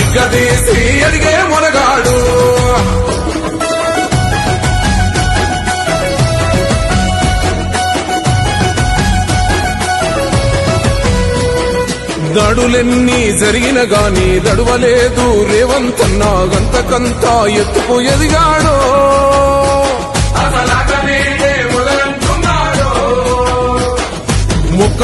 నిగ్గదీసి ఎదిగే మునగాడు. దడులెన్ని జరిగిన గాని దడువలేదు రేవంతన్నా గంతకంతా ఎత్తుకు ఎదిగాడో.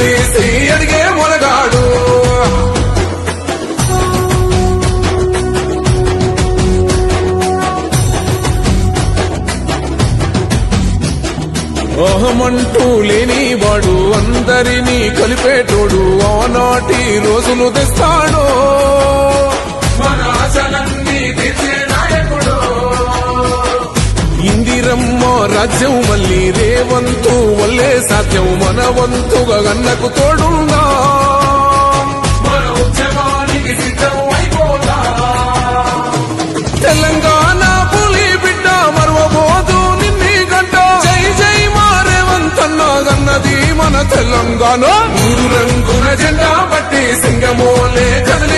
నిగ్గదీసి అడిగే మొనగాడు అహమంటూ లేనివాడు అందరినీ కలిపేటోడు ఆనాటి రోజులు తెస్తాడు. ఇందిరమ్మ రాజ్యం మళ్ళీ రేవంతు వల్లే సాధ్యం మన వంతుగా గన్నకు తోడుందా? మన ఉద్యమానికి సిద్ధం అయిపోతా తెలంగాణ పులి బిడ్డ మరవబోదు నిన్ని గంట. జై జై మారేవంతన్న గన్నది మన తెలంగాణ. మూడు రంగుల జెండా పట్టి సింగమోలే కదిలినాడు